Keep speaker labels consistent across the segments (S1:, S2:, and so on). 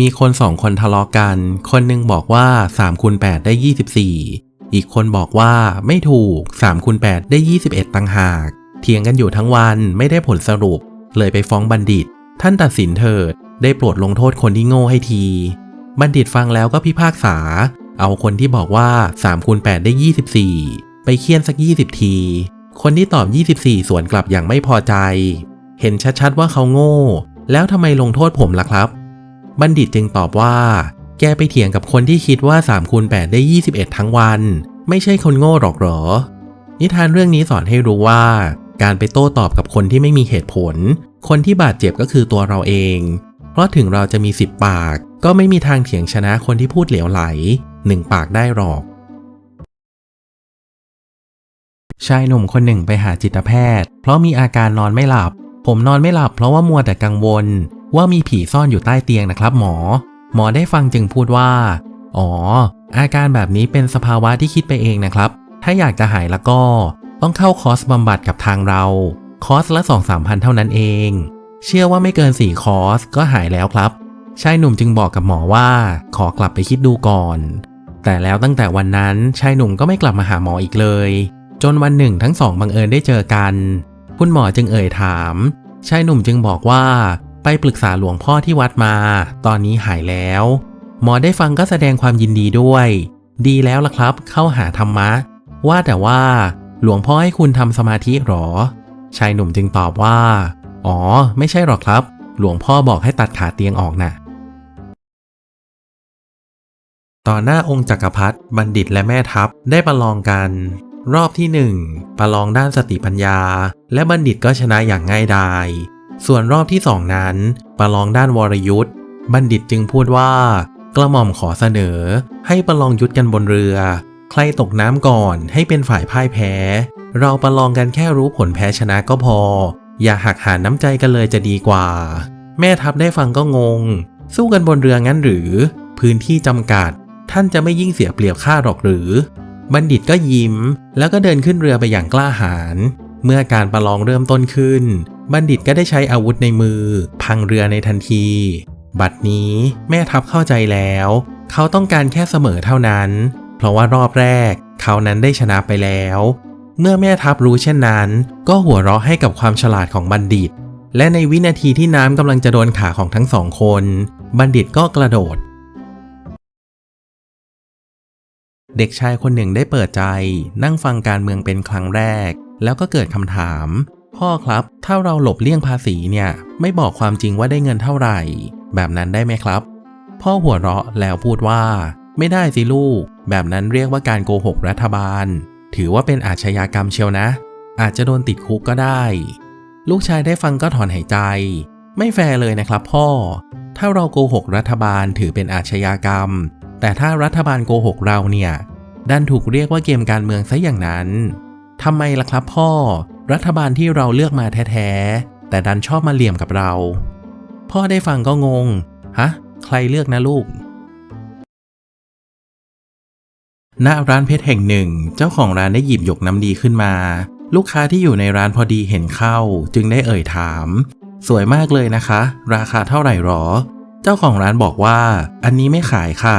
S1: มีคนสองคนทะเลาะกัน คนหนึงบอกว่า3คูณ8ได้ 24 อีกคนบอกว่าไม่ถูก3คูณ8ได้ 21ต่างหาก เถียงกันอยู่ทั้งวันไม่ได้ผลสรุป เลยไปฟ้องบัณฑิต ท่านตัดสินเถิด ได้โปรดลงโทษคนที่โง่ให้ที บัณฑิตฟังแล้วก็พิพากษา เอาคนที่บอกว่า3คูณ8ได้ 24 ไปเคี่ยนสัก 20 ที คนที่ตอบ 24 สวนกลับอย่างไม่พอใจ เห็นชัดๆว่าเขาโง่ แล้วทำไมลงโทษผมล่ะครับ บัณฑิตจึงตอบว่า แกไปเถียงกับคนที่คิดว่า3คูณ8ได้ 21 ทั้งวัน ไม่ใช่คนโง่หรอกหรอ นิทานเรื่องนี้สอนให้รู้ว่า การไปโต้ตอบกับคนที่ไม่มีเหตุผล คนที่บาดเจ็บก็คือตัวเราเอง เพราะถึงเราจะมีสิบปาก ก็ไม่มีทางเถียงชนะคนที่พูดเหลวไหลหนึ่งปากได้หรอก ชายหนุ่มคนหนึ่งไปหาจิตแพทย์ เพราะมีอาการนอนไม่หลับ ผมนอนไม่หลับเพราะว่ามัวแต่กังวล ว่ามีผีซ่อนอยู่ใต้เตียงนะครับหมอ หมอได้ฟังจึงพูดว่า อ๋อ อาการแบบนี้เป็นสภาวะที่คิดไปเองนะครับ ถ้าอยากจะหายแล้วก็ต้องเข้าคอร์สบำบัดกับทางเรา คอร์สละ2 3พันเท่านั้นเอง เชื่อว่าไม่เกิน 4 คอร์สก็หายแล้วครับ ชายหนุ่มจึงบอกกับหมอว่า ขอกลับไปคิดดูก่อน แต่แล้วตั้งแต่วันนั้นชายหนุ่มก็ไม่กลับมาหาหมออีกเลย จนวันหนึ่งทั้งสองบังเอิญได้เจอกัน คุณหมอจึงเอ่ยถาม ชายหนุ่มจึงบอกว่า ไปปรึกษาหลวงพ่อที่วัดมา ตอนนี้หายแล้ว หมอได้ฟังก็แสดงความยินดีด้วย ดีแล้วล่ะครับ เข้าหาธรรมะ ว่าแต่ว่า หลวงพ่อให้คุณทำสมาธิหรอ ชายหนุ่มจึงตอบว่า อ๋อ ไม่ใช่หรอกครับ หลวงพ่อบอกให้ตัดขาเตียงออกน่ะต่อหน้าองค์จักรพรรดิบัณฑิตและแม่ทัพได้ประลองกัน รอบที่หนึ่งประลองด้านสติปัญญา และบัณฑิตก็ชนะอย่างง่ายดาย ส่วนรอบที่สองนั้น ประลองด้านวรยุทธ์บัณฑิตจึงพูดว่า กระหม่อมขอเสนอ ให้ประลองยุทธกันบนเรือ ใครตกน้ำก่อนให้เป็นฝ่ายพ่ายแพ้ เราประลองกันแค่รู้ผลแพ้ชนะก็พอ อย่าหักหานน้ำใจกันเลยจะดีกว่า แม่ทัพได้ฟังก็งง สู้กันบนเรืองั้นหรือ พื้นที่จำกัด ท่านจะไม่ยิ่งเสียเปรียบข้าหรอกหรือ บัณฑิตก็ยิ้ม แล้วก็เดินขึ้นเรือไปอย่างกล้าหาญเมื่อการประลองเริ่มต้นขึ้น บัณฑิตก็ได้ใช้อาวุธในมือ พังเรือในทันที บัดนี้แม่ทัพเข้าใจแล้ว เขาต้องการแค่เสมอเท่านั้น เพราะว่ารอบแรก เขานั้นได้ชนะไปแล้ว เมื่อแม่ทัพรู้เช่นนั้น ก็หัวเราะให้กับความฉลาดของบัณฑิต และในวินาทีที่น้ำกำลังจะโดนขาของทั้งสองคน บัณฑิตก็กระโดดเด็กชายคนหนึ่งได้เปิดใจ นั่งฟังการเมืองเป็นครั้งแรก แล้วก็เกิดคำถาม พ่อครับ ถ้าเราหลบเลี่ยงภาษีเนี่ย ไม่บอกความจริงว่าได้เงินเท่าไหร่ แบบนั้นได้ไหมครับ พ่อหัวเราะแล้วพูดว่า ไม่ได้สิลูก แบบนั้นเรียกว่าการโกหกรัฐบาล ถือว่าเป็นอาชญากรรมเชียวนะ อาจจะโดนติดคุกก็ได้ ลูกชายได้ฟังก็ถอนหายใจ ไม่แฟร์เลยนะครับพ่อ ถ้าเราโกหกรัฐบาลถือเป็นอาชญากรรม แต่ถ้ารัฐบาลโกหกเราเนี่ยดันถูกเรียกว่าเกมการเมืองซะอย่างนั้นทำไมล่ะครับพ่อ รัฐบาลที่เราเลือกมาแท้ๆ แต่ดันชอบมาเหลี่ยมกับเรา พ่อได้ฟังก็งง ฮะ ใครเลือกนะลูก ณ ร้านเพชรแห่งหนึ่ง เจ้าของร้านได้หยิบหยกน้ำดีขึ้นมา ลูกค้าที่อยู่ในร้านพอดีเห็นเข้า จึงได้เอ่ยถาม สวยมากเลยนะคะ ราคาเท่าไหร่หรอ เจ้าของร้านบอกว่า อันนี้ไม่ขายค่ะ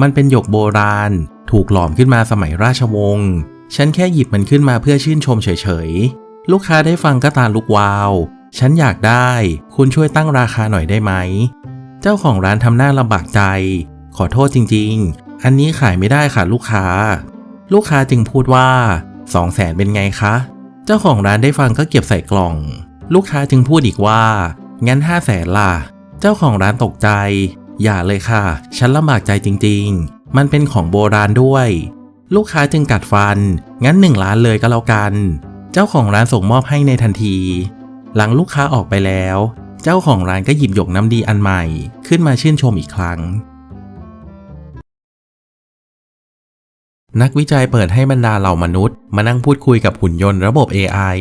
S1: มันเป็นหยกโบราณ ถูกหลอมขึ้นมาสมัยราชวงศ์ฉันแค่หยิบมันขึ้นมาเพื่อชื่นชมเฉยๆ ลูกค้าได้ฟังก็ตาลุกวาว ฉันอยากได้ คุณช่วยตั้งราคาหน่อยได้ไหม เจ้าของร้านทำหน้าลำบากใจ ขอโทษจริง ๆ อันนี้ขายไม่ได้ค่ะลูกค้า ลูกค้าจึงพูดว่าสองแสนเป็นไงคะ เจ้าของร้านได้ฟังก็เก็บใส่กล่อง ลูกค้าจึงพูดอีกว่า งั้นห้าแสนล่ะ เจ้าของร้านตกใจ อย่าเลยค่ะ ฉันลำบากใจจริง ๆ มันเป็นของโบราณด้วย ลูกค้าจึงกัดฟัน งั้นหนึ่งล้านเลยก็แล้วกัน เจ้าของร้านส่งมอบให้ในทันที หลังลูกค้าออกไปแล้ว เจ้าของร้านก็หยิบหยกน้ำดีอันใหม่ ขึ้นมาชื่นชมอีกครั้ง นักวิจัยเปิดให้บรรดาเหล่ามนุษย์ มานั่งพูดคุยกับหุ่นยนต์ระบบ AI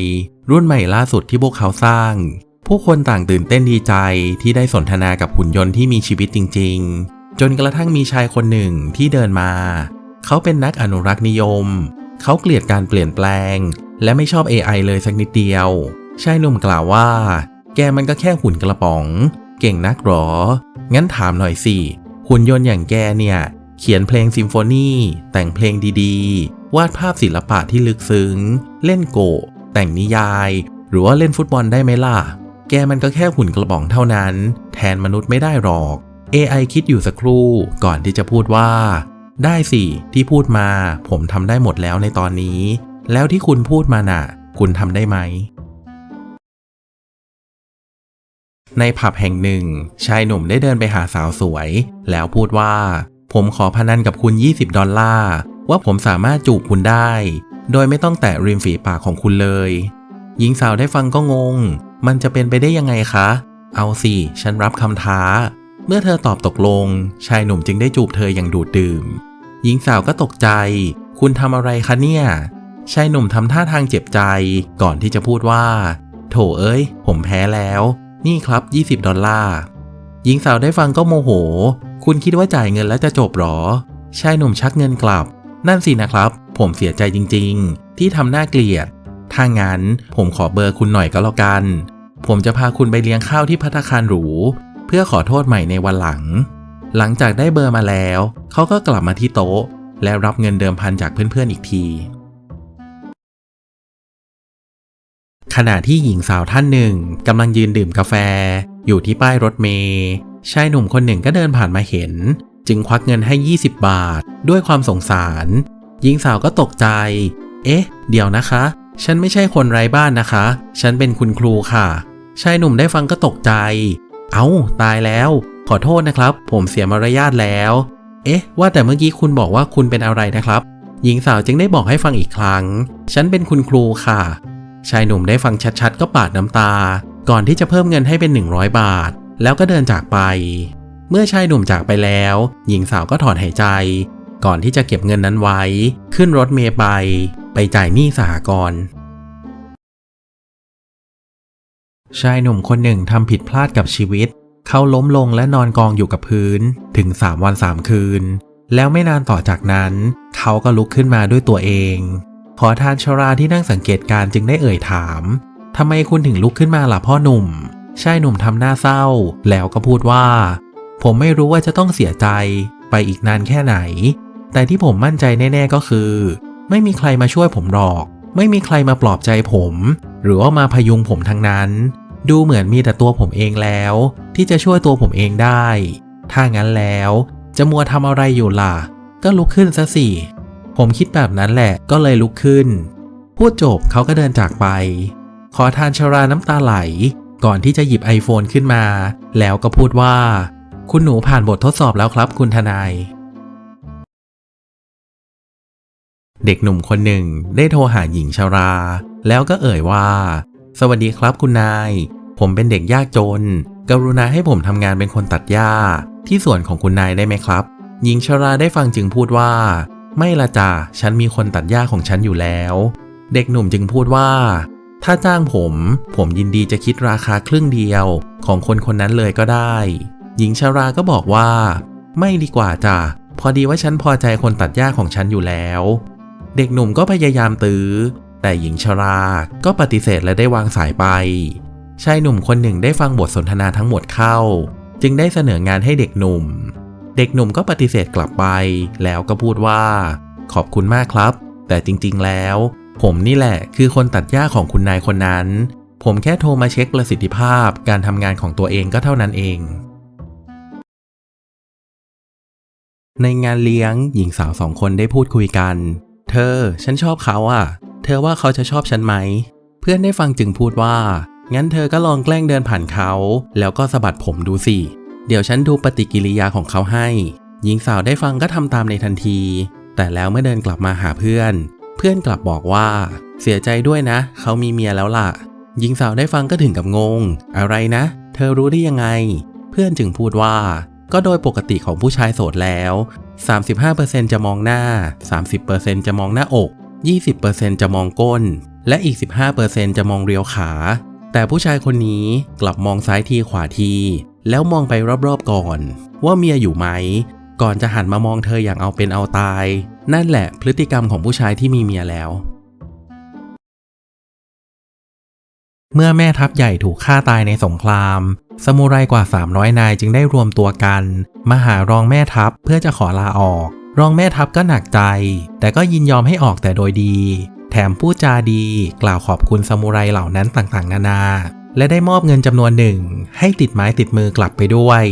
S1: รุ่นใหม่ล่าสุดที่พวกเขาสร้าง ผู้คนต่างตื่นเต้นดีใจที่ได้สนทนากับหุ่นยนต์ที่มีชีวิตจริง ๆ จนกระทั่งมีชายคนหนึ่งที่เดินมา เขาเป็นนักอนุรักษ์นิยม เขาเกลียดการเปลี่ยนแปลง และไม่ชอบ AI เลยสักนิดเดียว ชายหนุ่มกล่าวว่า แกมันก็แค่หุ่นกระป๋อง เก่งนักหรอ งั้นถามหน่อยสิ หุ่นยนต์อย่างแกเนี่ย เขียนเพลงซิมโฟนีแต่งเพลงดีๆ วาดภาพศิลปะที่ลึกซึ้ง เล่นโกะแต่งนิยาย หรือว่าเล่นฟุตบอลได้ไหมล่ะ แกมันก็แค่หุ่นกระป๋องเท่านั้น แทนมนุษย์ไม่ได้หรอก AI คิดอยู่สักครู่ก่อนที่จะพูดว่า ได้สิที่พูดมาผมทำได้หมดแล้วในตอนนี้ แล้วที่คุณพูดมาน่ะ คุณทำได้ไหม ในผับแห่งหนึ่ง ชายหนุ่มได้เดินไปหาสาวสวย แล้วพูดว่า ผมขอพนันกับคุณ 20 ดอลลาร์ว่าผมสามารถจูบคุณได้ โดยไม่ต้องแตะริมฝีปากของคุณเลย หญิงสาวได้ฟังก็งง มันจะเป็นไปได้ยังไงคะ เอาสิ ฉันรับคำท้า เมื่อเธอตอบตกลง ชายหนุ่มจึงได้จูบเธออย่างดูดดื่ม หญิงสาวก็ตกใจ คุณทำอะไรคะเนี่ย ชายหนุ่มทำท่าทางเจ็บใจก่อนที่จะพูดว่า โถเอ้ย ผมแพ้แล้ว นี่ครับ 20 ดอลลาร์ หญิงสาวได้ฟังก็โมโห คุณคิดว่าจ่ายเงินแล้วจะจบหรอ ชายหนุ่มชักเงินกลับ นั่นสินะครับ ผมเสียใจจริงๆ ที่ทำหน้าเกลียด ถ้างั้นผมขอเบอร์คุณหน่อยก็แล้วกัน ผมจะพาคุณไปเลี้ยงข้าวที่พัตคารหรู เพื่อขอโทษใหม่ในวันหลัง หลังจากได้เบอร์มาแล้ว เขาก็กลับมาที่โต๊ะ และรับเงินเดิมพันจากเพื่อนๆอีกที ขณะที่หญิงสาวท่านหนึ่งกำลังยืนดื่มกาแฟ อยู่ที่ป้ายรถเมย์ชายหนุ่มคนหนึ่งก็เดินผ่านมาเห็น จึงควักเงินให้ 20 บาท ด้วยความสงสาร หญิงสาวก็ตกใจ เอ๊ะ เดี๋ยวนะคะ ฉันไม่ใช่คนไร้บ้านนะคะ ฉันเป็นคุณครูค่ะ ชายหนุ่มได้ฟังก็ตกใจ เอา้า ตายแล้ว ขอโทษนะครับ ผมเสียมารยาทแล้ว เอ๊ะ ว่าแต่เมื่อกี้คุณบอกว่าคุณเป็นอะไรนะครับ หญิงสาวจึงได้บอกให้ฟังอีกครั้ง ฉันเป็นคุณครูค่ะ ชายหนุ่มได้ฟังชัดๆ ก็ปาดน้ำตา ก่อนที่จะเพิ่มเงินให้เป็น 100 บาท แล้วก็เดินจากไป เมื่อชายหนุ่มจากไปแล้ว หญิงสาวก็ถอนหายใจ ก่อนที่จะเก็บเงินนั้นไว้ ขึ้นรถเมล์ไป ไปจ่ายหนี้สหกรณ์ชายหนุ่มคนหนึ่งทำผิดพลาดกับชีวิต เขาล้มลงและนอนกองอยู่กับพื้น ถึง 3 วัน 3 คืน แล้วไม่นานต่อจากนั้น เขาก็ลุกขึ้นมาด้วยตัวเอง ขอทานชราที่นั่งสังเกตการจึงได้เอ่ยถามทำไมคุณถึงลุกขึ้นมาล่ะพ่อหนุ่มชายหนุ่มทำหน้าเศร้า แล้วก็พูดว่า ผมไม่รู้ว่าจะต้องเสียใจไปอีกนานแค่ไหน แต่ที่ผมมั่นใจแน่ ๆก็คือ ไม่มีใครมาช่วยผมหรอก ไม่มีใครมาปลอบใจผม หรือว่ามาพยุงผมทั้งนั้น ดูเหมือนมีแต่ตัวผมเองแล้ว ที่จะช่วยตัวผมเองได้ ถ้างั้นแล้ว จะมัวทำอะไรอยู่ล่ะ ก็ลุกขึ้นซะสิ ผมคิดแบบนั้นแหละก็เลยลุกขึ้น พูดจบเขาก็เดินจากไป ขอทานชราน้ำตาไหล ก่อนที่จะหยิบ iPhone ขึ้นมา แล้วก็พูดว่า คุณหนูผ่านบททดสอบแล้วครับคุณทนาย เด็กหนุ่มคนหนึ่งได้โทรหาหญิงชรา แล้วก็เอ่ยว่า สวัสดีครับคุณนาย ผมเป็นเด็กยากจน กรุณาให้ผมทำงานเป็นคนตัดหญ้า ที่สวนของคุณนายได้ไหมครับ หญิงชราได้ฟังจึงพูดว่า ไม่ละจ้ะฉันมีคนตัดหญ้าของฉันอยู่แล้ว เด็กหนุ่มจึงพูดว่า ถ้าจ้างผม ผมยินดีจะคิดราคาครึ่งเดียวของคนคนนั้นเลยก็ได้ หญิงชราก็บอกว่า ไม่ดีกว่าจ้ะพอดีว่าฉันพอใจคนตัดหญ้าของฉันอยู่แล้ว เด็กหนุ่มก็พยายามตื้อ แต่หญิงชราก็ปฏิเสธและได้วางสายไปชายหนุ่มคนหนึ่งได้ฟังบทสนทนาทั้งหมดเข้า จึงได้เสนองานให้เด็กหนุ่ม เด็กหนุ่มก็ปฏิเสธกลับไป แล้วก็พูดว่า ขอบคุณมากครับ แต่จริงๆแล้ว ผมนี่แหละคือคนตัดหญ้าของคุณนายคนนั้น ผมแค่โทรมาเช็คประสิทธิภาพการทำงานของตัวเองก็เท่านั้นเอง ในงานเลี้ยงหญิงสาวสองคนได้พูดคุยกัน เธอ ฉันชอบเขาอะเธอว่าเขาจะชอบฉันไหม เพื่อนได้ฟังจึงพูดว่า งั้นเธอก็ลองแกล้งเดินผ่านเขา แล้วก็สะบัดผมดูสิ เดี๋ยวฉันดูปฏิกิริยาของเขาให้ หญิงสาวได้ฟังก็ทำตามในทันที แต่แล้วเมื่อเดินกลับมาหาเพื่อน เพื่อนกลับบอกว่า เสียใจด้วยนะ เขามีเมียแล้วล่ะ หญิงสาวได้ฟังก็ถึงกับงง อะไรนะ เธอรู้ได้ยังไง เพื่อนจึงพูดว่า ก็โดยปกติของผู้ชายโสดแล้ว 35%จะมองหน้า 30%จะมองหน้าอก 20%จะมองก้น และอีก 15%จะมองเรียวขา แต่ผู้ชายคนนี้กลับมองซ้ายทีขวาที แล้วมองไปรอบๆก่อน ว่าเมียอยู่ไหม ก่อนจะหันมามองเธออย่างเอาเป็นเอาตาย นั่นแหละพฤติกรรมของผู้ชายที่มีเมียแล้ว เมื่อแม่ทัพใหญ่ถูกฆ่าตายในสงคราม สมุไรกว่า 300 นายจึงได้รวมตัวกัน มาหารองแม่ทัพเพื่อจะขอลาออก รองแม่ทัพก็หนักใจ แต่ก็ยินยอมให้ออกแต่โดยดี แถมพูดจาดี กล่าวขอบคุณสมุไรเหล่านั้นต่างๆ นานา และได้มอบเงินจำนวนหนึ่ง ให้ติดไม้ติดมือกลับไปด้วย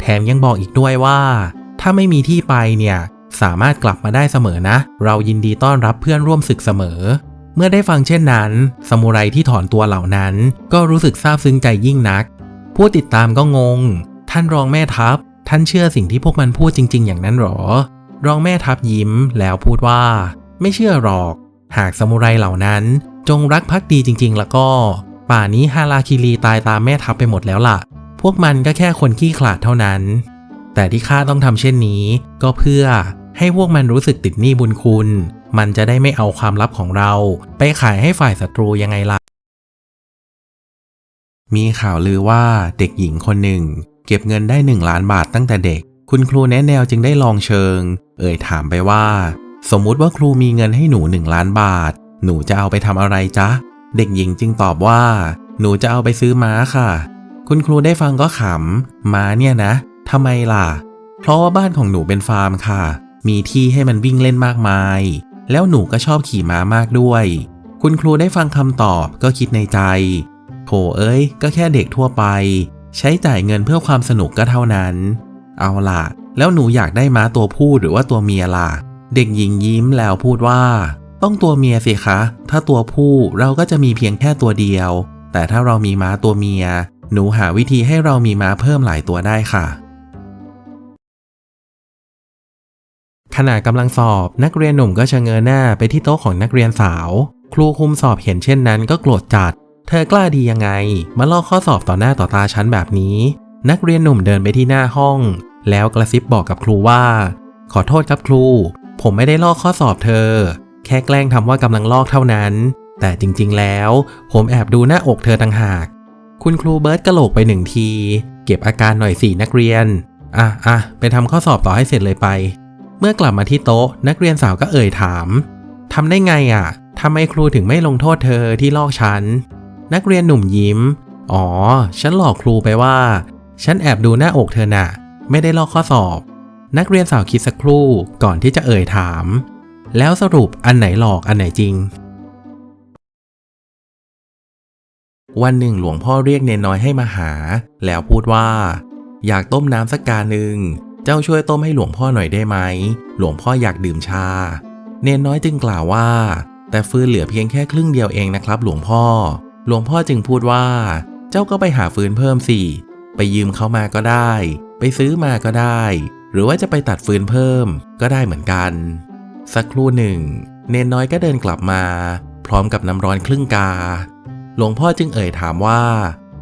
S1: แถมยังบอกอีกด้วยว่า ถ้าไม่มีที่ไปเนี่ยสามารถกลับมาได้เสมอนะ เรายินดีต้อนรับเพื่อนร่วมศึกเสมอ เมื่อได้ฟังเช่นนั้นสมุไรที่ถอนตัวเหล่านั้น ก็รู้สึกซาบซึ้งใจยิ่งนัก ผู้ติดตามก็งง ท่านรองแม่ทัพ ท่านเชื่อสิ่งที่พวกมันพูดจริง ๆ อย่างนั้นหรอ รองแม่ทัพยิ้มแล้วพูดว่า ไม่เชื่อหรอก หากสมุไรเหล่านั้นจงรักภักดีจริง ๆ แล้วก็ ป่านี้ฮาราคิรีตายตามแม่ทัพไปหมดแล้วล่ะ พวกมันก็แค่คนขี้ขลาดเท่านั้น แต่ที่ข้าต้องทำเช่นนี้ ก็เพื่อให้พวกมันรู้สึกติดหนี้บุญคุณ มันจะได้ไม่เอาความลับของเรา ไปขายให้ฝ่ายศัตรูยังไงล่ะ มีข่าวลือว่าเด็กหญิงคนหนึ่ง เก็บเงินได้หนึ่งล้านบาทตั้งแต่เด็ก คุณครูแนะแนวจึงได้ลองเชิง เอ่ยถามไปว่า สมมุติว่าครูมีเงินให้หนูหนึ่งล้านบาท หนูจะเอาไปทำอะไรจ๊ะ เด็กหญิงจึงตอบว่า หนูจะเอาไปซื้อม้าค่ะ คุณครูได้ฟังก็ขำ ม้าเนี่ยนะทำไมล่ะ เพราะว่าบ้านของหนูเป็นฟาร์มค่ะ มีที่ให้มันวิ่งเล่นมากมาย แล้วหนูก็ชอบขี่ม้ามากด้วย คุณครูได้ฟังคำตอบก็คิดในใจ โถเอ้ย ก็แค่เด็กทั่วไป ใช้จ่ายเงินเพื่อความสนุกก็เท่านั้น เอาล่ะ แล้วหนูอยากได้ม้าตัวผู้หรือว่าตัวเมียล่ะ เด็กหญิงยิ้มแล้วพูดว่า ต้องตัวเมียสิคะ ถ้าตัวผู้เราก็จะมีเพียงแค่ตัวเดียว แต่ถ้าเรามีม้าตัวเมีย หนูหาวิธีให้เรามีม้าเพิ่มหลายตัวได้ค่ะ ขณะกำลังสอบนักเรียนหนุ่มก็ชะเง้อหน้าไปที่โต๊ะของนักเรียนสาว ครูคุมสอบเห็นเช่นนั้นก็โกรธจัด เธอกล้าดียังไง มาลอกข้อสอบต่อหน้าต่อตาฉันแบบนี้ นักเรียนหนุ่มเดินไปที่หน้าห้อง แล้วกระซิบบอกกับครูว่า ขอโทษครับครู ผมไม่ได้ลอกข้อสอบเธอ แค่แกล้งทำว่ากำลังลอกเท่านั้น แต่จริงๆแล้ว ผมแอบดูหน้าอกเธอต่างหาก คุณครูเบิร์ตกระโหลกไปหนึ่งที เก็บอาการหน่อยสินักเรียน อะอะไปทำข้อสอบต่อให้เสร็จเลยไป เมื่อกลับมาที่โต๊ะ นักเรียนสาวก็เอ่ยถามทำได้ไงอะทำไมครูถึงไม่ลงโทษเธอที่ลอกฉัน นักเรียนหนุ่มยิ้ม อ๋อ ฉันหลอกครูไปว่า ฉันแอบดูหน้าอกเธอน่ะ ไม่ได้ลอกข้อสอบ นักเรียนสาวคิดสักครู่ก่อนที่จะเอ่ยถาม แล้วสรุปอันไหนหลอกอันไหนจริง วันหนึ่งหลวงพ่อเรียกเนนน้อยให้มาหา แล้วพูดว่า อยากต้มน้ำสักกาหนึ่ง เจ้าช่วยต้มให้หลวงพ่อหน่อยได้ไหม หลวงพ่ออยากดื่มชา เนนน้อยจึงกล่าวว่า แต่ฟืนเหลือเพียงแค่ครึ่งเดียวเองนะครับ หลวงพ่อ หลวงพ่อจึงพูดว่า เจ้าก็ไปหาฟืนเพิ่มสิ ไปยืมเขามาก็ได้ ไปซื้อมาก็ได้ หรือว่าจะไปตัดฟืนเพิ่มก็ได้เหมือนกัน สักครู่หนึ่ง เนนน้อยก็เดินกลับมา พร้อมกับน้ำร้อนครึ่งกา หลวงพ่อจึงเอ่ยถามว่า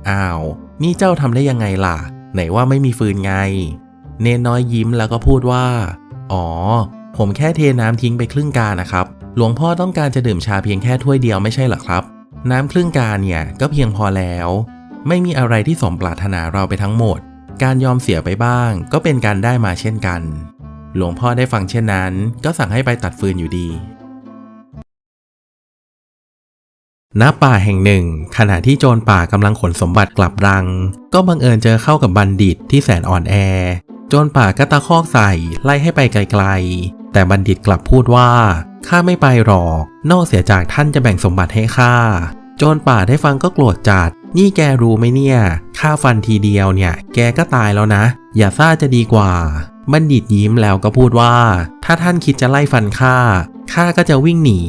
S1: อ้าว นี่เจ้าทำได้ยังไงล่ะ ไหนว่าไม่มีฟืนไง เนนน้อยยิ้มแล้วก็พูดว่า อ๋อ ผมแค่เทน้ำทิ้งไปครึ่งกานะครับ หลวงพ่อต้องการจะดื่มชาเพียงแค่ถ้วยเดียวไม่ใช่หรอครับ น้ำครึ่งกาเนี่ยก็เพียงพอแล้ว ไม่มีอะไรที่สมปรารถนาเราไปทั้งหมด การยอมเสียไปบ้าง ก็เป็นการได้มาเช่นกัน หลวงพ่อได้ฟังเช่นนั้น ก็สั่งให้ไปตัดฟืนอยู่ดี ณ ป่าแห่งหนึ่ง ขณะที่โจรป่ากำลังขนสมบัติกลับรัง ก็บังเอิญเจอเข้ากับบัณฑิตที่แสนอ่อนแอ โจรป่าก็ตะคอกใส่ไล่ให้ไปไกลๆ แต่บัณฑิตกลับพูดว่าข้าไม่ไปหรอก นอกเสียจากท่านจะแบ่งสมบัติให้ข้า โจรป่าได้ฟังก็โกรธจัด นี่แกรู้ไหมเนี่ย ข้าฟันทีเดียวเนี่ย แกก็ตายแล้วนะ อย่าซ่าจะดีกว่า บัณฑิตยิ้มแล้วก็พูดว่า ถ้าท่านคิดจะไล่ฟันข้าข้าก็จะวิ่งหนี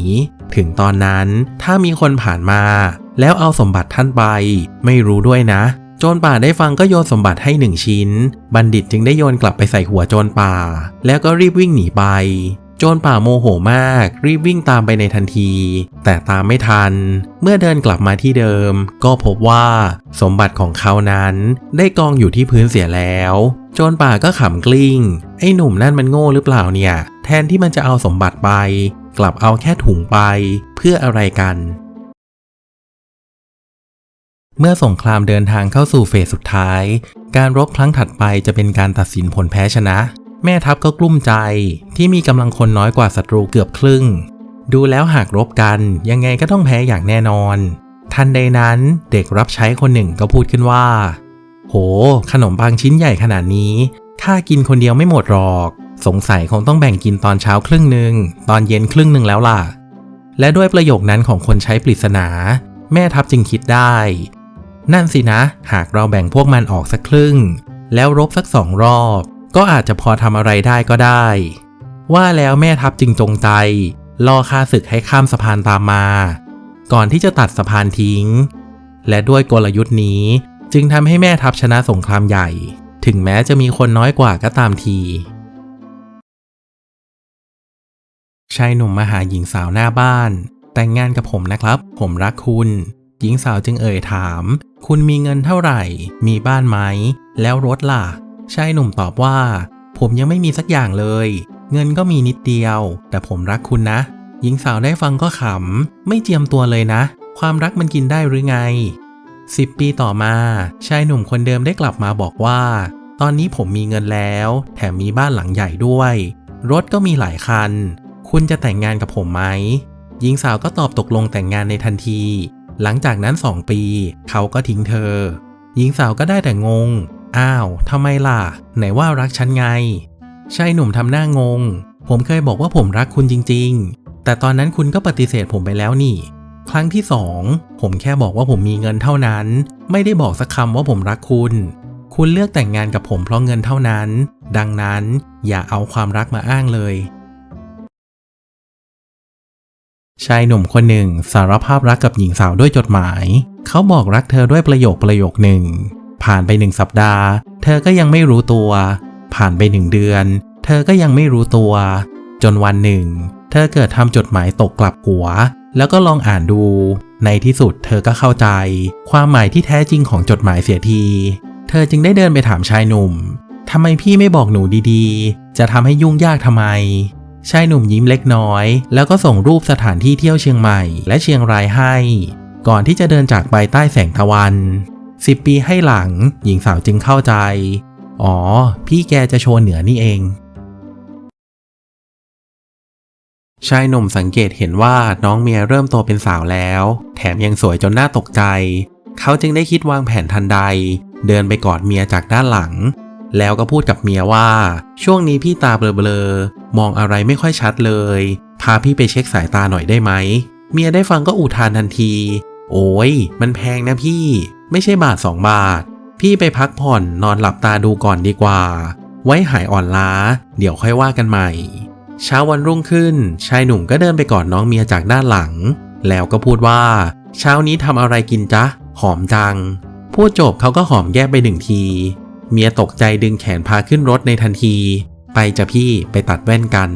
S1: ถึงตอนนั้นถ้ามีคนผ่านมา แล้วเอาสมบัติท่านไป ไม่รู้ด้วยนะ โจรป่าได้ฟังก็โยนสมบัติให้หนึ่งชิ้น บัณฑิตจึงได้โยนกลับไปใส่หัวโจรป่า แล้วก็รีบวิ่งหนีไป โจรป่าโมโหมาก รีบวิ่งตามไปในทันที แต่ตามไม่ทัน เมื่อเดินกลับมาที่เดิม ก็พบว่าสมบัติของเขานั้นได้กองอยู่ที่พื้นเสียแล้ว โจรป่าก็ขำกลิ้ง ไอ้หนุ่มนั่นมันโง่หรือเปล่าเนี่ย แทนที่มันจะเอาสมบัติไป กลับเอาแค่ถุงไป เพื่ออะไรกัน เมื่อสงครามเดินทางเข้าสู่เฟสสุดท้าย การรบครั้งถัดไปจะเป็นการตัดสินผลแพ้ชนะ แม่ทัพก็กลุ้มใจที่มีกำลังคนน้อยกว่าศัตรูเกือบครึ่ง ดูแล้วหากรบกันยังไงก็ต้องแพ้อย่างแน่นอน ทันใดนั้นเด็กรับใช้คนหนึ่งก็พูดขึ้นว่า โห ขนมปังชิ้นใหญ่ขนาดนี้ข้ากินคนเดียวไม่หมดหรอก สงสัยคงต้องแบ่งกินตอนเช้าครึ่งหนึ่งตอนเย็นครึ่งหนึ่งแล้วล่ะ และด้วยประโยคนั้นของคนใช้ปริศนา แม่ทัพจึงคิดได้ นั่นสินะ หากเราแบ่งพวกมันออกสักครึ่ง แล้วรบสักสองรอบ ก็อาจจะพอทำอะไรได้ก็ได้ ว่าแล้วแม่ทัพจึงจงใจล่อข้าศึกให้ข้ามสะพานตามมา ก่อนที่จะตัดสะพานทิ้ง และด้วยกลยุทธ์นี้จึงทำให้แม่ทัพชนะสงครามใหญ่ ถึงแม้จะมีคนน้อยกว่าก็ตามทีชายหนุ่มมาหาหญิงสาวหน้าบ้าน แต่งงานกับผมนะครับ ผมรักคุณ หญิงสาวจึงเอ่ยถาม คุณมีเงินเท่าไหร่ มีบ้านไหม แล้วรถล่ะ ชายหนุ่มตอบว่า ผมยังไม่มีสักอย่างเลย เงินก็มีนิดเดียว แต่ผมรักคุณนะ หญิงสาวได้ฟังก็ขำ ไม่เจียมตัวเลยนะ ความรักมันกินได้หรือไงสิบปีต่อมา ชายหนุ่มคนเดิมได้กลับมาบอกว่า ตอนนี้ผมมีเงินแล้ว แถมมีบ้านหลังใหญ่ด้วย รถก็มีหลายคัน คุณจะแต่งงานกับผมไหม หญิงสาวก็ตอบตกลงแต่งงานในทันที หลังจากนั้นสองปี เขาก็ทิ้งเธอ หญิงสาวก็ได้แต่งง อ้าวทำไมล่ะ ไหนว่ารักฉันไง ชายหนุ่มทำหน้างง ผมเคยบอกว่าผมรักคุณจริง ๆ แต่ตอนนั้นคุณก็ปฏิเสธผมไปแล้วนี่ ครั้งที่สองผมแค่บอกว่าผมมีเงินเท่านั้น ไม่ได้บอกสักคำว่าผมรักคุณ คุณเลือกแต่งงานกับผมเพราะเงินเท่านั้น ดังนั้นอย่าเอาความรักมาอ้างเลยชายหนุ่มคนหนึ่งสารภาพรักกับหญิงสาวด้วยจดหมาย เขาบอกรักเธอด้วยประโยคประโยคหนึ่ง ผ่านไปหนึ่งสัปดาห์ เธอก็ยังไม่รู้ตัว ผ่านไปหนึ่งเดือน เธอก็ยังไม่รู้ตัว จนวันหนึ่ง เธอเกิดทำจดหมายตกกลับหัว แล้วก็ลองอ่านดู ในที่สุดเธอก็เข้าใจ ความหมายที่แท้จริงของจดหมายเสียที เธอจึงได้เดินไปถามชายหนุ่มทำไมพี่ไม่บอกหนูดีๆ จะทำให้ยุ่งยากทำไม ชายหนุ่มยิ้มเล็กน้อย แล้วก็ส่งรูปสถานที่เที่ยวเชียงใหม่ และเชียงรายให้ ก่อนที่จะเดินจากไปใต้แสงตะวัน สิบปีให้หลัง หญิงสาวจึงเข้าใจ อ๋อ พี่แกจะโชว์เหนือนี่เอง ชายหนุ่มสังเกตเห็นว่าน้องเมียเริ่มโตเป็นสาวแล้ว แถมยังสวยจนน่าตกใจ เขาจึงได้คิดวางแผนทันใด เดินไปกอดเมียจากด้านหลัง แล้วก็พูดกับเมียว่า ช่วงนี้พี่ตาเบลอๆ มองอะไรไม่ค่อยชัดเลย พาพี่ไปเช็คสายตาหน่อยได้ไหม เมียได้ฟังก็อุทานทันที โอ้ย มันแพงนะพี่ ไม่ใช่บาทสองบาท พี่ไปพักผ่อนนอนหลับตาดูก่อนดีกว่า ไว้หายอ่อนล้า เดี๋ยวค่อยว่ากันใหม่ เช้าวันรุ่งขึ้น ชายหนุ่มก็เดินไปกอดน้องเมียจากด้านหลัง แล้วก็พูดว่า เช้านี้ทำอะไรกินจ๊ะ หอมจัง พูดจบเขาก็หอมแก้ไปหนึ่งที เมียตกใจดึงแขนพาขึ้นรถในทันที ไปจะพี่ไปตัดแว่นกัน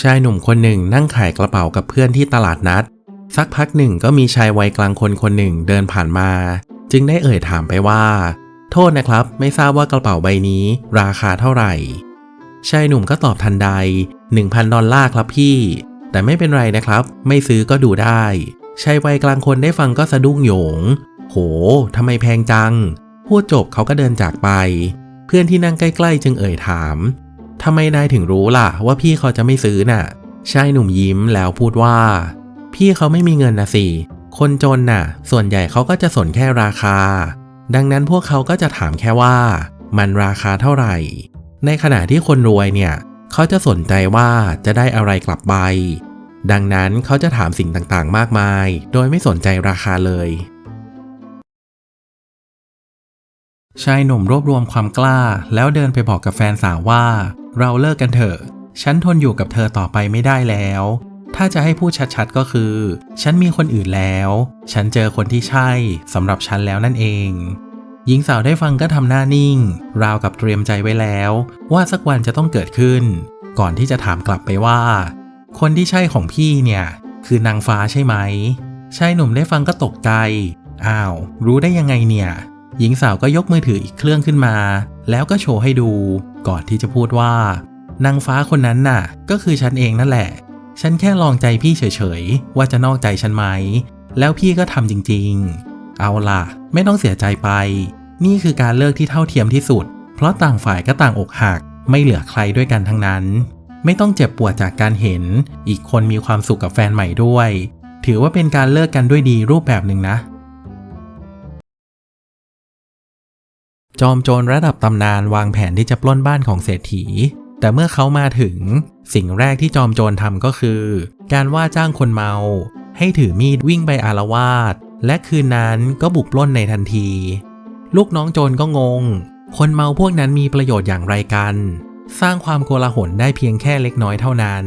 S1: ชายหนุ่มคนหนึ่งนั่งขายกระเป๋ากับเพื่อนที่ตลาดนัด สักพักหนึ่งก็มีชายวัยกลางคนคนหนึ่งเดินผ่านมา จึงได้เอ่ยถามไปว่า โทษนะครับ ไม่ทราบว่ากระเป๋าใบนี้ ราคาเท่าไหร่ ชายหนุ่มก็ตอบทันใด 1,000 ดอลลาร์ครับพี่ แต่ไม่เป็นไรนะครับ ไม่ซื้อก็ดูได้ ชายวัยกลางคนได้ฟังก็สะดุ้งโหยง โหทำไมแพงจัง พูดจบเขาก็เดินจากไป เพื่อนที่นั่งใกล้ๆ จึงเอ่ยถามทำไมนายถึงรู้ล่ะ ว่าพี่เขาจะไม่ซื้อน่ะ ชายหนุ่มยิ้มแล้วพูดว่า พี่เขาไม่มีเงินนะสิคนจนน่ะ ส่วนใหญ่เขาก็จะสนแค่ราคา ดังนั้นพวกเขาก็จะถามแค่ว่า มันราคาเท่าไหร่ ในขณะที่คนรวยเนี่ย เขาจะสนใจว่าจะได้อะไรกลับไป ดังนั้นเขาจะถามสิ่งต่างๆ มากมาย โดยไม่สนใจราคาเลย ชายหนุ่มรวบรวมความกล้า แล้วเดินไปบอกกับแฟนสาวว่า เราเลิกกันเถอะ ฉันทนอยู่กับเธอต่อไปไม่ได้แล้ว ถ้าจะให้พูดชัดๆก็คือ ฉันมีคนอื่นแล้ว ฉันเจอคนที่ใช่สำหรับฉันแล้วนั่นเอง หญิงสาวได้ฟังก็ทำหน้านิ่ง ราวกับเตรียมใจไว้แล้ว ว่าสักวันจะต้องเกิดขึ้น ก่อนที่จะถามกลับไปว่า คนที่ใช่ของพี่เนี่ย คือนางฟ้าใช่ไหมชายหนุ่มได้ฟังก็ตกใจ อ้าว รู้ได้ยังไงเนี่ย หญิงสาวก็ยกมือถืออีกเครื่องขึ้นมา แล้วก็โชว์ให้ดู ก่อนที่จะพูดว่า นางฟ้าคนนั้นน่ะ ก็คือฉันเองนั่นแหละ ฉันแค่ลองใจพี่เฉยๆ ว่าจะนอกใจฉันไหม แล้วพี่ก็ทำจริงๆ เอาล่ะ ไม่ต้องเสียใจไป นี่คือการเลิกที่เท่าเทียมที่สุด เพราะต่างฝ่ายก็ต่างอกหัก ไม่เหลือใครด้วยกันทั้งนั้น ไม่ต้องเจ็บปวดจากการเห็น อีกคนมีความสุขกับแฟนใหม่ด้วย ถือว่าเป็นการเลิกกันด้วยดีรูปแบบหนึ่งนะ จอมโจรระดับตำนานวางแผนที่จะปล้นบ้านของเศรษฐี แต่เมื่อเขามาถึงสิ่งแรกที่จอมโจรทำก็คือ การว่าจ้างคนเมา ให้ถือมีดวิ่งไปอารวาสและคืนนั้นก็บุกปล้นในทันที ลูกน้องโจรก็งง คนเมาพวกนั้นมีประโยชน์อย่างไรกัน สร้างความโกลาหลได้เพียงแค่เล็กน้อยเท่านั้น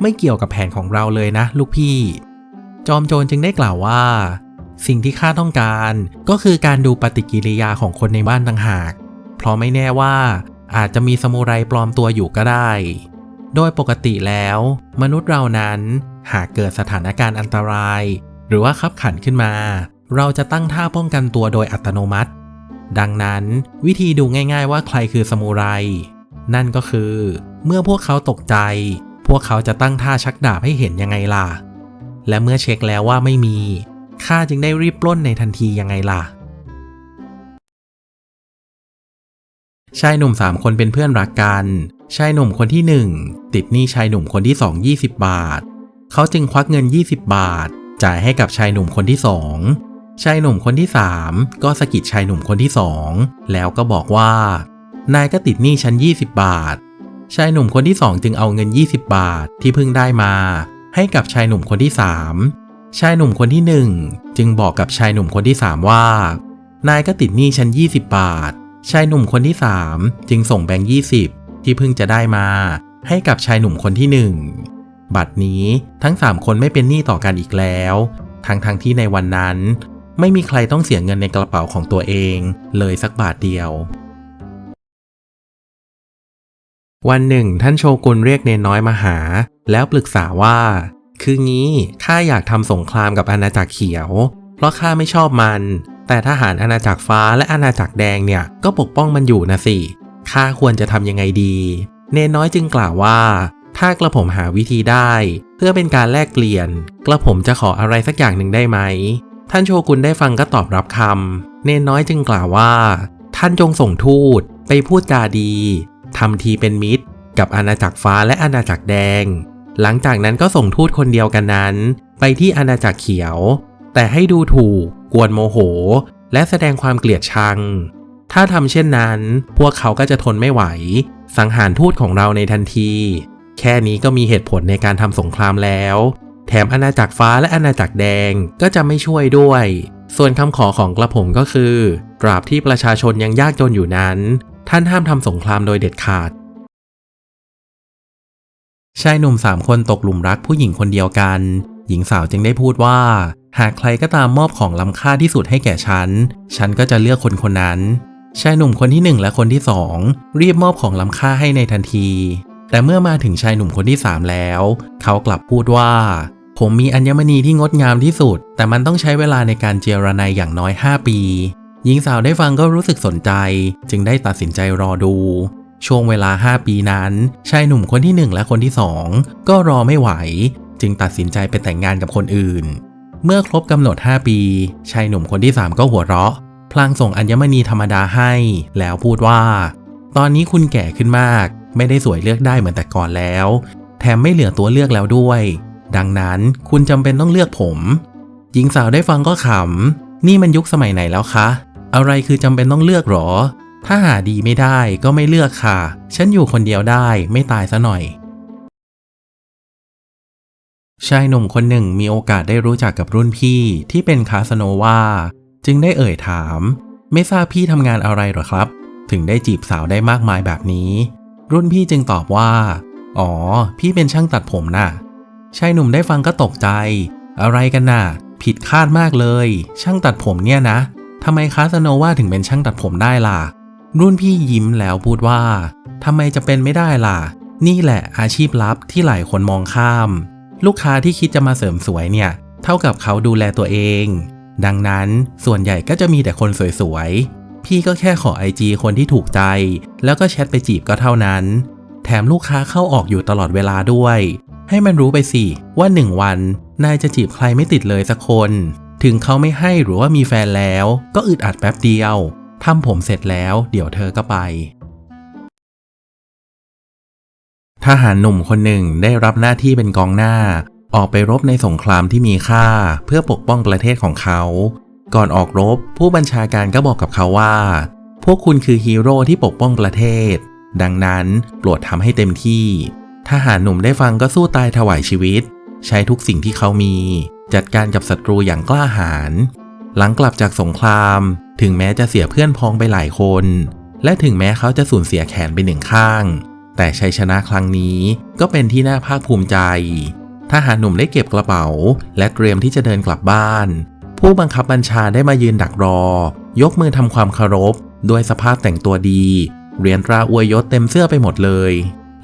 S1: ไม่เกี่ยวกับแผนของเราเลยนะ ลูกพี่ จอมโจรจึงได้กล่าวว่า สิ่งที่ข้าต้องการก็คือการดูปฏิกิริยาของคนในบ้านต่างหาก เพราะไม่แน่ว่า อาจจะมีสมุไรปลอมตัวอยู่ก็ได้ โดยปกติแล้ว มนุษย์เรานั้นหากเกิดสถานการณ์อันตราย หรือว่าขับขันขึ้นมา เราจะตั้งท่าป้องกันตัวโดยอัตโนมัติ ดังนั้นวิธีดูง่าย ๆ ว่าใครคือสมุไร นั่นก็คือ เมื่อพวกเขาตกใจ พวกเขาจะตั้งท่าชักดาบให้เห็นยังไงล่ะ และเมื่อเช็คแล้วว่าไม่มีข้าจึงได้รีบปล้นในทันทียังไงล่ะ ชายหนุ่มสามคนเป็นเพื่อนรักกัน ชายหนุ่มคนที่หนึ่งติดหนี้ชายหนุ่มคนที่สอง20 บาท เขาจึงควักเงิน 20 บาท จ่ายให้กับชายหนุ่มคนที่สองชายหนุ่มคนที่สามก็สะกิดชายหนุ่มคนที่สองแล้วก็บอกว่า นายก็ติดหนี้ฉัน 20 บาท ชายหนุ่มคนที่สองจึงเอาเงิน 20 บาทที่เพิ่งได้มา ให้กับชายหนุ่มคนที่สามชายหนุ่มคนที่หนึ่งจึงบอกกับชายหนุ่มคนที่สามว่า นายก็ติดหนี้ฉัน 20 บาท ชายหนุ่มคนที่สามจึงส่งแบงค์20ที่เพิ่งจะได้มา ให้กับชายหนุ่มคนที่หนึ่งบัดนี้ทั้งสามคนไม่เป็นหนี้ต่อกันอีกแล้ว ทั้งทั้งที่ในวันนั้น ไม่มีใครต้องเสียเงินในกระเป๋าของตัวเอง เลยสักบาทเดียว วันหนึ่ง ท่านโชกุนเรียกเนนน้อยมาหา แล้วปรึกษาว่า คืองี้ข้าอยากทำสงครามกับอาณาจักรเขียว เพราะข้าไม่ชอบมัน แต่ทหารอาณาจักรฟ้าและอาณาจักรแดงเนี่ยก็ปกป้องมันอยู่นะสิข้าควรจะทำยังไงดี เนน้อยจึงกล่าวว่า ถ้ากระผมหาวิธีได้ เพื่อเป็นการแลกเปลี่ยน กระผมจะขออะไรสักอย่างหนึ่งได้ไหม ท่านโชกุนได้ฟังก็ตอบรับคำเนนน้อยจึงกล่าวว่า ท่านจงส่งทูตไปพูดจาดีทำทีเป็นมิตร กับอาณาจักรฟ้าและอาณาจักรแดง หลังจากนั้นก็ส่งทูตคนเดียวกันนั้น ไปที่อาณาจักรเขียว แต่ให้ดูถูก กวนโมโห และแสดงความเกลียดชัง ถ้าทำเช่นนั้น พวกเขาก็จะทนไม่ไหว สังหารทูตของเราในทันที แค่นี้ก็มีเหตุผลในการทำสงครามแล้ว แถมอาณาจักรฟ้าและอาณาจักรแดงก็จะไม่ช่วยด้วย ส่วนคำขอของกระผมก็คือ ตราบที่ประชาชนยังยากจนอยู่นั้น ท่านห้ามทำสงครามโดยเด็ดขาดชายหนุ่มสามคนตกหลุมรักผู้หญิงคนเดียวกัน หญิงสาวจึงได้พูดว่า หากใครก็ตามมอบของล้ำค่าที่สุดให้แก่ฉัน ฉันก็จะเลือกคนคนนั้น ชายหนุ่มคนที่หนึ่งและคนที่สองรีบมอบของล้ำค่าให้ในทันที แต่เมื่อมาถึงชายหนุ่มคนที่สามแล้ว เขากลับพูดว่า ผมมีอัญมณีที่งดงามที่สุด แต่มันต้องใช้เวลาในการเจรนายอย่างน้อย 5 ปี หญิงสาวได้ฟังก็รู้สึกสนใจ จึงได้ตัดสินใจรอดูช่วงเวลา 5 ปีนั้น ชายหนุ่มคนที่ 1 และคนที่ 2 ก็รอไม่ไหว จึงตัดสินใจไปแต่งงานกับคนอื่น เมื่อครบกำหนด 5 ปี ชายหนุ่มคนที่ 3 ก็หัวเราะ พลางส่งอัญมณีธรรมดาให้ แล้วพูดว่า ตอนนี้คุณแก่ขึ้นมาก ไม่ได้สวยเลือกได้เหมือนแต่ก่อนแล้ว แถมไม่เหลือตัวเลือกแล้วด้วย ดังนั้นคุณจำเป็นต้องเลือกผม หญิงสาวได้ฟังก็ขำ นี่มันยุคสมัยไหนแล้วคะ อะไรคือจำเป็นต้องเลือกหรอ ถ้าหาดีไม่ได้ก็ไม่เลือกค่ะ ฉันอยู่คนเดียวได้ไม่ตายซะหน่อย ชายหนุ่มคนหนึ่งมีโอกาสได้รู้จักกับรุ่นพี่ที่เป็นคาสโนวาจึงได้เอ่ยถาม ไม่ทราบพี่ทำงานอะไรหรอครับ ถึงได้จีบสาวได้มากมายแบบนี้ รุ่นพี่จึงตอบว่า อ๋อ พี่เป็นช่างตัดผมน่ะชายหนุ่มได้ฟังก็ตกใจ อะไรกันน่ะ ผิดคาดมากเลย ช่างตัดผมเนี่ยนะทำไมคาสโนวาถึงเป็นช่างตัดผมได้ล่ะ รุ่นพี่ยิ้มแล้วพูดว่าทำไมจะเป็นไม่ได้ล่ะ นี่แหละอาชีพลับที่หลายคนมองข้าม ลูกค้าที่คิดจะมาเสริมสวยเนี่ย เท่ากับเขาดูแลตัวเอง ดังนั้นส่วนใหญ่ก็จะมีแต่คนสวยๆ พี่ก็แค่ขอไอจีคนที่ถูกใจ แล้วก็แชทไปจีบก็เท่านั้น แถมลูกค้าเข้าออกอยู่ตลอดเวลาด้วย ให้มันรู้ไปสิว่าหนึ่งวันนายจะจีบใครไม่ติดเลยสักคน ถึงเขาไม่ให้หรือว่ามีแฟนแล้ว ก็อึดอัดแป๊บเดียวทำผมเสร็จแล้ว เดี๋ยวเธอก็ไป ทหารหนุ่มคนหนึ่งได้รับหน้าที่เป็นกองหน้า ออกไปรบในสงครามที่มีค่าเพื่อปกป้องประเทศของเขา ก่อนออกรบ ผู้บัญชาการก็บอกกับเขาว่า พวกคุณคือฮีโร่ที่ปกป้องประเทศ ดังนั้นโปรดทำให้เต็มที่ ทหารหนุ่มได้ฟังก็สู้ตายถวายชีวิต ใช้ทุกสิ่งที่เขามี จัดการกับศัตรูอย่างกล้าหาญหลังกลับจากสงคราม ถึงแม้จะเสียเพื่อนพ้องไปหลายคน และถึงแม้เขาจะสูญเสียแขนไปหนึ่งข้าง แต่ชัยชนะครั้งนี้ก็เป็นที่น่าภาคภูมิใจทหารหนุ่มได้เก็บกระเป๋า และเตรียมที่จะเดินกลับบ้าน ผู้บังคับบัญชาได้มายืนดักรอ ยกมือทำความเคารพด้วยสภาพแต่งตัวดีเรียนตราอวยยศเต็มเสื้อไปหมดเลย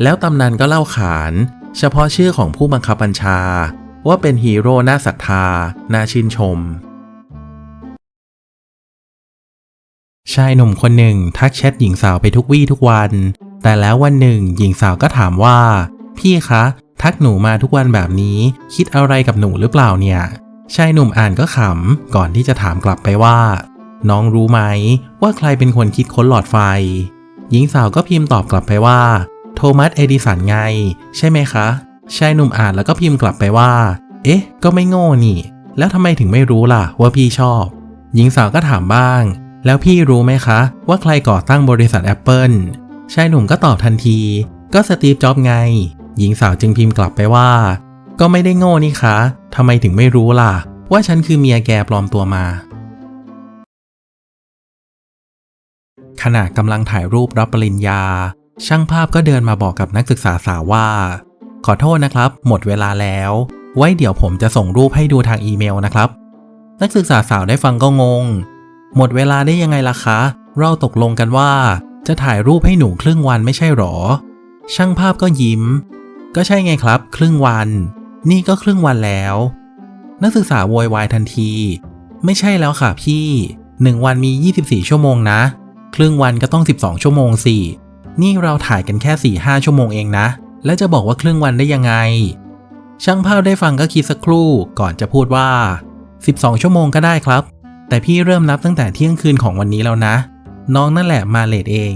S1: แล้วตำนานก็เล่าขาน เฉพาะชื่อของผู้บังคับบัญชา ว่าเป็นฮีโร่น่าศรัทธา น่าชื่นชม ชายหนุ่มคนหนึ่งทักแชทหญิงสาวไปทุกวี่ทุกวัน แต่แล้ววันหนึ่ง หญิงสาวก็ถามว่า พี่คะ ทักหนูมาทุกวันแบบนี้ คิดอะไรกับหนูหรือเปล่าเนี่ยชายหนุ่มอ่านก็ขำ ก่อนที่จะถามกลับไปว่า น้องรู้ไหม ว่าใครเป็นคนคิดค้นหลอดไฟ หญิงสาวก็พิมพ์ตอบกลับไปว่า โทมัสเอดิสันไง ใช่ไหมคะชายหนุ่มอ่านแล้วก็พิมพ์กลับไปว่า เอ๊ะ ก็ไม่โง่นี่ แล้วทำไมถึงไม่รู้ล่ะ ว่าพี่ชอบ หญิงสาวก็ถามบ้าง แล้วพี่รู้ไหมคะ ว่าใครก่อตั้งบริษัท Apple ชายหนุ่มก็ตอบทันที ก็สตีฟจ็อบไง หญิงสาวจึงพิมพ์กลับไปว่า ก็ไม่ได้โง่นี่คะทำไมถึงไม่รู้ล่ะ ว่าฉันคือเมียแกปลอมตัวมา ขณะกำลังถ่ายรูปรับปริญญา ช่างภาพก็เดินมาบอกกับนักศึกษาสาวว่า ขอโทษนะครับ หมดเวลาแล้ว ไว้เดี๋ยวผมจะส่งรูปให้ดูทางอีเมลนะครับ นักศึกษาสาวได้ฟังก็งง หมดเวลาได้ยังไงล่ะคะ เราตกลงกันว่า จะถ่ายรูปให้หนูครึ่งวันไม่ใช่หรอ ช่างภาพก็ยิ้ม ก็ใช่ไงครับ ครึ่งวัน นี่ก็ครึ่งวันแล้ว นักศึกษาโวยวายทันที ไม่ใช่แล้วค่ะพี่หนึ่งวันมี 24 ชั่วโมงนะ ครึ่งวันก็ต้อง 12 ชั่วโมงสินี่เราถ่ายกันแค่ 4-5 ชั่วโมงเองนะ แล้วจะบอกว่าครึ่งวันได้ยังไง ช่างภาพได้ฟังก็คิดสักครู่ก่อนจะพูดว่า 12 ชั่วโมงก็ได้ครับ แต่พี่เริ่มนับตั้งแต่เที่ยงคืนของวันนี้แล้วนะ น้องนั่นแหละมาเลดเอง